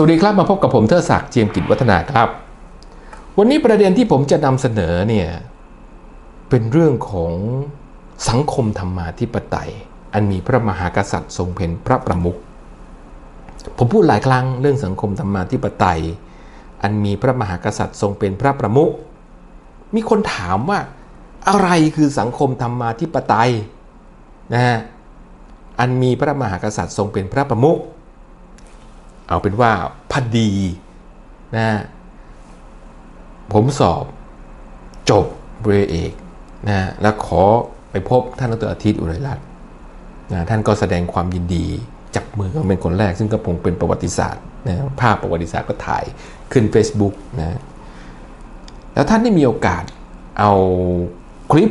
สวัสดีครับมาพบกับผมเทอศักดิ์เจียมกิจวัฒนาครับ วันนี้ประเด็นที่ผมจะนำเสนอเนี่ยเป็นเรื่องของสังคมธรรมาธิปไตย อันมีพระมหากษัตริย์ทรงเป็นพระประมุขผมพูดหลายครั้งเรื่องสังคมธรรมาธิปไตย อันมีพระมหากษัตริย์ทรงเป็นพระประมุขมีคนถามว่าอะไรคือสังคมธรรมาธิปไตยนะฮะอันมีพระมหากษัตริย์ทรงเป็นพระประมุข เอาเป็นว่าพอดีนะผมสอบจบเบรเอกนะแล้วขอไปพบท่านดรอาทิตย์อุไรรัตน์นะท่านก็แสดงความยินดีจับมือเป็นคนแรก ซึ่งก็คงเป็นประวัติศาสตร์นะภาพประวัติศาสตร์ก็ถ่ายขึ้น Facebook นะแล้วท่านได้มีโอกาสเอาคลิป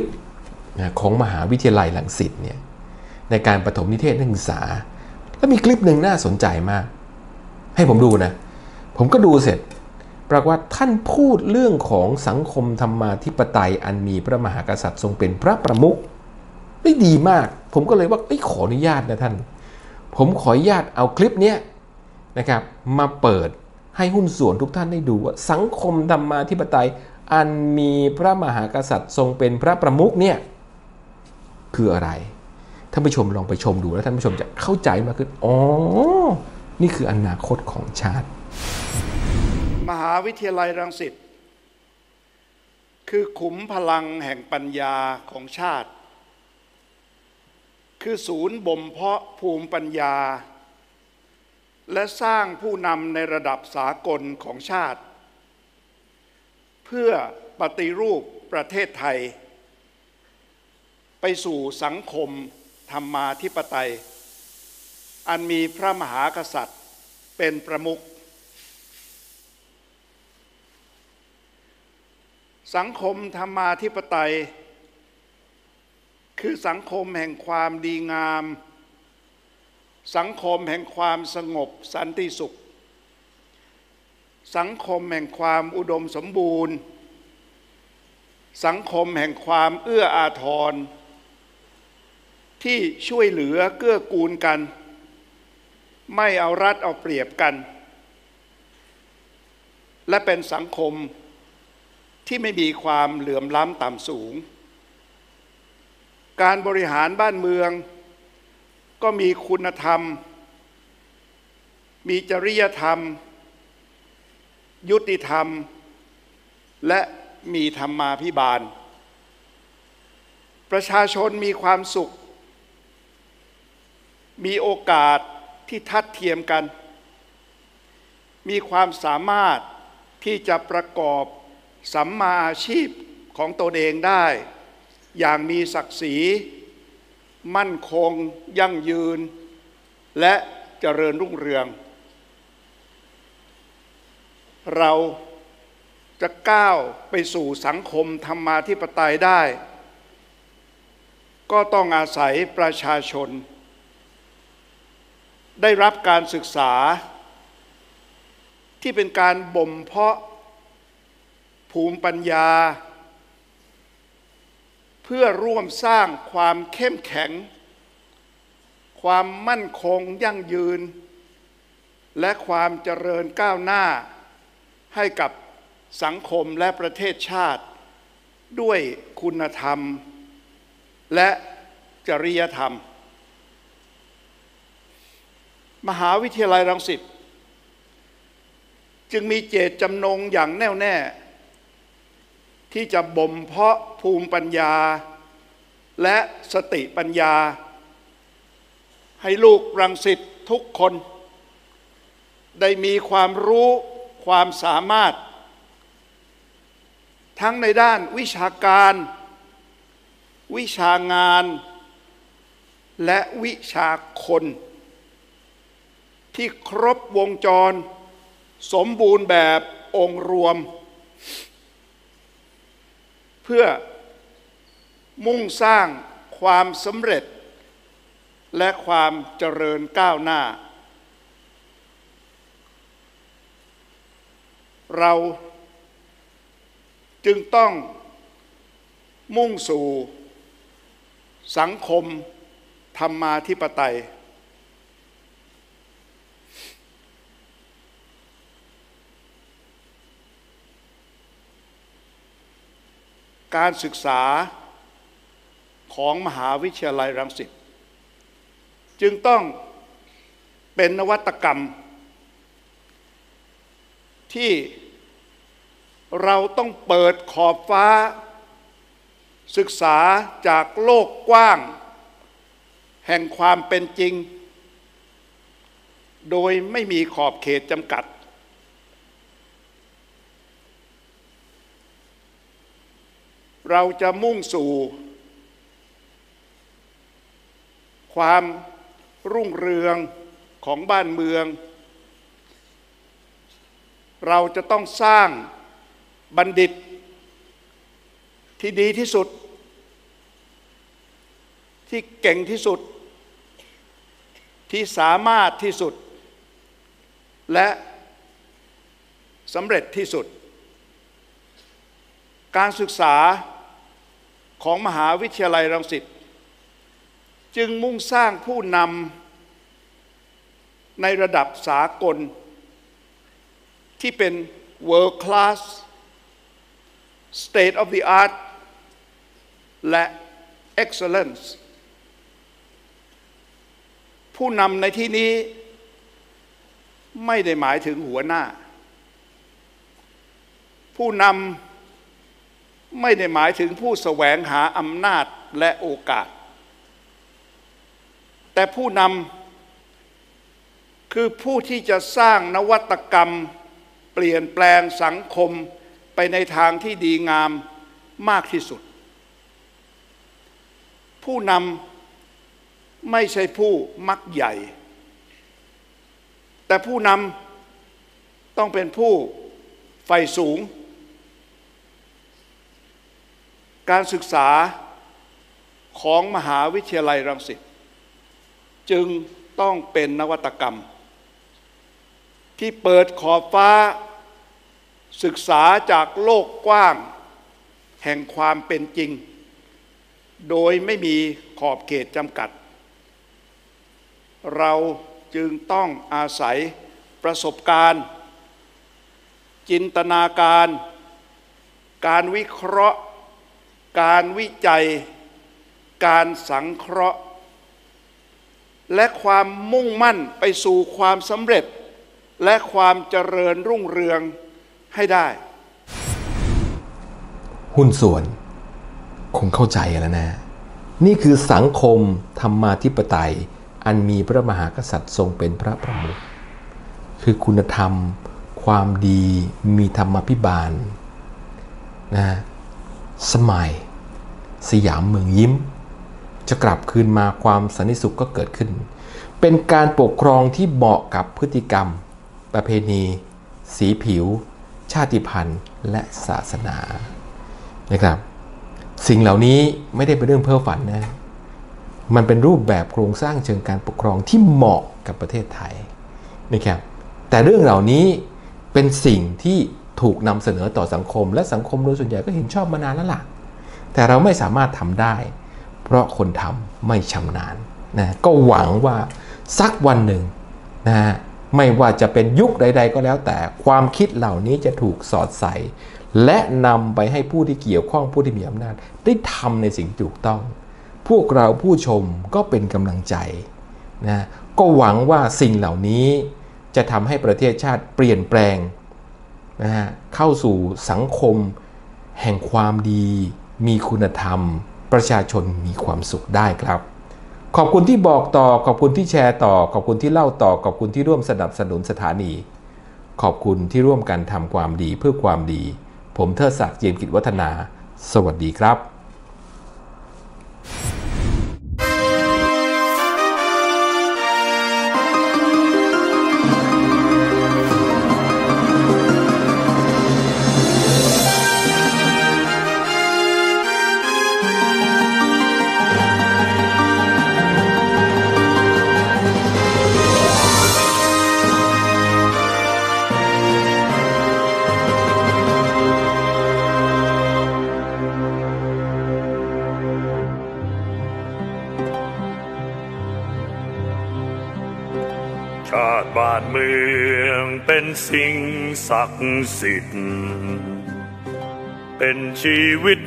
นะของมหาวิทยาลัยหลังสิตเนี่ยในการประถมนิเทศนักศึกษา แล้วมีคลิปหนึ่งน่าสนใจมาก ให้ผมดูนะ ผมก็ดูเสร็จ ปรากฏว่าท่านพูดเรื่องของสังคมธรรมาธิปไตยอันมีพระมหากษัตริย์ทรงเป็นพระประมุขได้ดีมาก ผมก็เลยว่าขออนุญาตนะท่าน ผมขออนุญาตเอาคลิปนี้นะครับมาเปิดให้หุ้นส่วนทุกท่านได้ดูว่าสังคมธรรมาธิปไตยอันมีพระมหากษัตริย์ทรงเป็นพระประมุขเนี่ยคืออะไร ท่านผู้ชมลองไปชมดูแล้วท่านผู้ชมจะเข้าใจมากขึ้น อ๋อ นี่คืออนาคตของชาติ มหาวิทยาลัยรังสิตคือขุมพลังแห่งปัญญาของชาติ คือศูนย์บ่มเพาะภูมิปัญญา และสร้างผู้นำในระดับสากลของชาติ เพื่อปฏิรูปประเทศไทย ไปสู่สังคมธรรมาธิปไตย อันมีพระมหากษัตริย์เป็นประมุขสังคมธรรมาธิปไตย คือสังคมแห่งความดีงาม สังคมแห่งความสงบสันติสุข สังคมแห่งความอุดมสมบูรณ์ สังคมแห่งความเอื้ออาทร ที่ช่วยเหลือเกื้อกูลกัน ไม่เอารัดเอาเปรียบกัน และเป็นสังคมที่ไม่มีความเหลื่อมล้ำต่ำสูง การบริหารบ้านเมือง ก็มีคุณธรรม มีจริยธรรม ยุติธรรม และมีธรรมาภิบาล ประชาชนมีความสุข มีโอกาส ที่ทัดเทียมกัน มีความสามารถที่จะประกอบสัมมาอาชีพของตนเองได้ อย่างมีศักดิ์ศรี มั่นคง ยั่งยืน และเจริญรุ่งเรือง เราจะก้าวไปสู่สังคมธรรมาธิปไตยได้ ก็ต้องอาศัยประชาชน ได้รับการศึกษา ที่เป็นการบ่มเพาะภูมิปัญญา เพื่อร่วมสร้างความเข้มแข็ง ความมั่นคงยั่งยืน และความเจริญก้าวหน้า ให้กับสังคมและประเทศชาติ ด้วยคุณธรรม และจริยธรรม มหาวิทยาลัยรังสิตจึงมีเจตจำนงอย่างแน่วแน่ ที่จะบ่มเพาะภูมิปัญญา และสติปัญญา ให้ลูกรังสิตทุกคน ได้มีความรู้ความสามารถ ทั้งในด้านวิชาการ วิชางาน และวิชาคน ที่ครบวงจร สมบูรณ์แบบองค์รวม เพื่อมุ่งสร้างความสำเร็จ และความเจริญก้าวหน้า เราจึงต้องมุ่งสู่สังคมธรรมาธิปไตย การศึกษาของมหาวิทยาลัยรังสิตจึงต้องเป็นนวัตกรรม ที่เราต้องเปิดขอบฟ้า ศึกษาจากโลกกว้าง แห่งความเป็นจริง โดยไม่มีขอบเขตจำกัด เราจะมุ่งสู่ความรุ่งเรืองของบ้านเมือง เราจะต้องสร้างบัณฑิตที่ดีที่สุด ที่เก่งที่สุด ที่สามารถที่สุด และสำเร็จที่สุด การศึกษา ของมหาวิทยาลัยรังสิตจึงมุ่งสร้างผู้นำในระดับสากล ที่เป็น world class state of the art และ excellence ผู้นำในที่นี้ไม่ได้หมายถึงหัวหน้า ผู้นำ ไม่ได้หมายถึงผู้แสวงหาอำนาจและโอกาส แต่ผู้นำคือผู้ที่จะสร้างนวัตกรรม เปลี่ยนแปลงสังคมไปในทางที่ดีงามมากที่สุด ผู้นำไม่ใช่ผู้มักใหญ่ แต่ผู้นำต้องเป็นผู้ไฟสูง การศึกษาของมหาวิทยาลัยรังสิตจึงต้องเป็นนวัตกรรม ที่เปิดขอบฟ้า ศึกษาจากโลกกว้าง แห่งความเป็นจริง โดยไม่มีขอบเขตจำกัด เราจึงต้องอาศัยประสบการณ์ จินตนาการ การวิเคราะห์ การวิจัย การสังเคราะห์ และความมุ่งมั่นไปสู่ความสำเร็จ และความเจริญรุ่งเรืองให้ได้ หุ้นส่วน คงเข้าใจแล้วนะ นี่คือสังคมธรรมาธิปไตย อันมีพระมหากษัตริย์ทรงเป็นพระประมุขคือคุณธรรม ความดีมีธรรมพิบาลนะ สมัย สยามเมืองยิ้ม จะกลับคืนมาความสันนิสุขก็เกิดขึ้น เป็นการปกครองที่เหมาะกับพฤติกรรม ประเพณี สีผิว ชาติพันธุ์และศาสนานะครับ สิ่งเหล่านี้ไม่ได้เป็นเรื่องเพ้อฝันนะมันเป็นรูปแบบโครงสร้างเชิงการปกครองที่เหมาะกับประเทศไทยนะครับแต่เรื่องเหล่านี้เป็นสิ่งที่ ถูกนำเสนอต่อสังคม และสังคมโดยส่วนใหญ่ก็เห็นชอบมานานแล้วล่ะ แต่เราไม่สามารถทำได้ เพราะคนทำไม่ชำนาญนะก็หวังว่าสักวันหนึ่งนะไม่ว่าจะเป็นยุคใด ๆ ก็แล้วแต่ความคิดเหล่านี้จะถูกสอดใส่ และนำไปให้ผู้ที่เกี่ยวข้องผู้ที่มีอำนาจ ได้ทำในสิ่งถูกต้อง พวกเราผู้ชมก็เป็นกำลังใจนะก็หวังว่าสิ่งเหล่านี้จะทำให้ประเทศชาติเปลี่ยนแปลง นะฮะเข้าสู่สังคมแห่งความดี มีคุณธรรม ประชาชนมีความสุขได้ครับ ขอบคุณที่บอกต่อขอบคุณที่แชร์ต่อ ขอบคุณที่เล่าต่อ ขอบคุณที่ร่วมสนับสนุนสถานี ขอบคุณที่ร่วมกันทำความดีเพื่อความดี ผมเทิดศักดิ์เจียมกิจวัฒนา สวัสดีครับ เป็นสิ่งศักดิ์สิทธิ์ เป็นชีวิต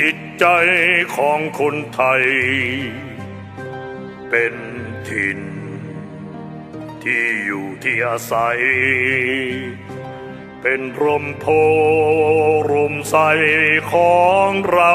จิตใจของคนไทย เป็นถิ่น ที่อยู่ที่อาศัย เป็นร่มโพรมใสของเรา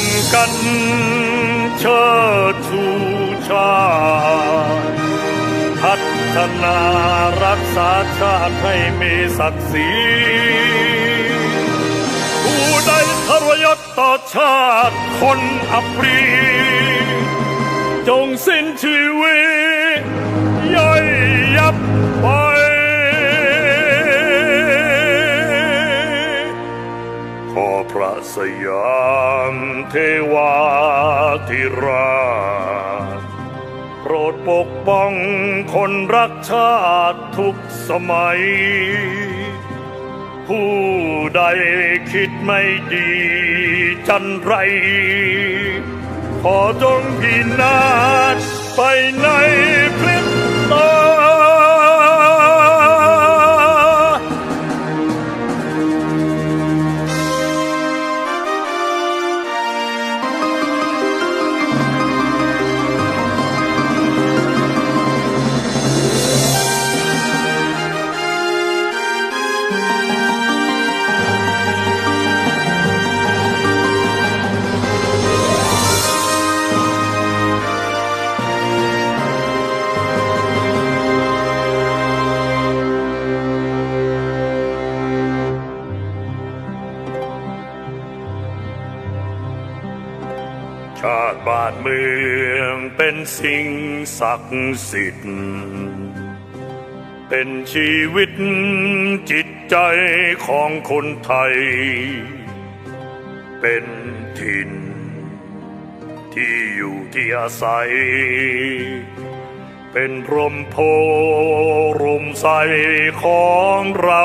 มกันเชิดชูชาติพัฒนารักษาชาติให้มีศักดิ์ศรีผู้ใดทรยศต่อชาติคนอัปรี จงสิ้นชีวิตย่อยยับไป พระสยามเทวาธิราชโปรดปกป้องคนรักชาติทุกสมัย ผู้ใดคิดไม่ดีจันไร ขอจงพินาศไปในพริบตา บ้านเมืองเป็นสิ่งศักดิ์สิทธิ์ เป็นชีวิตจิตใจของคนไทย เป็นถิ่น ที่อยู่ที่อาศัย เป็นร่มโพรมใสของเรา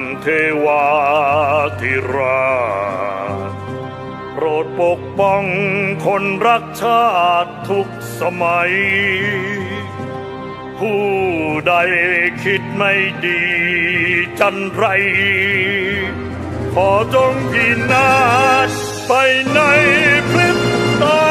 เทวาธิราชโปรดปกป้องคนรักชาติทุกสมัย ผู้ใดคิดไม่ดีจันไร ขอจงพินาศไปในพริบตา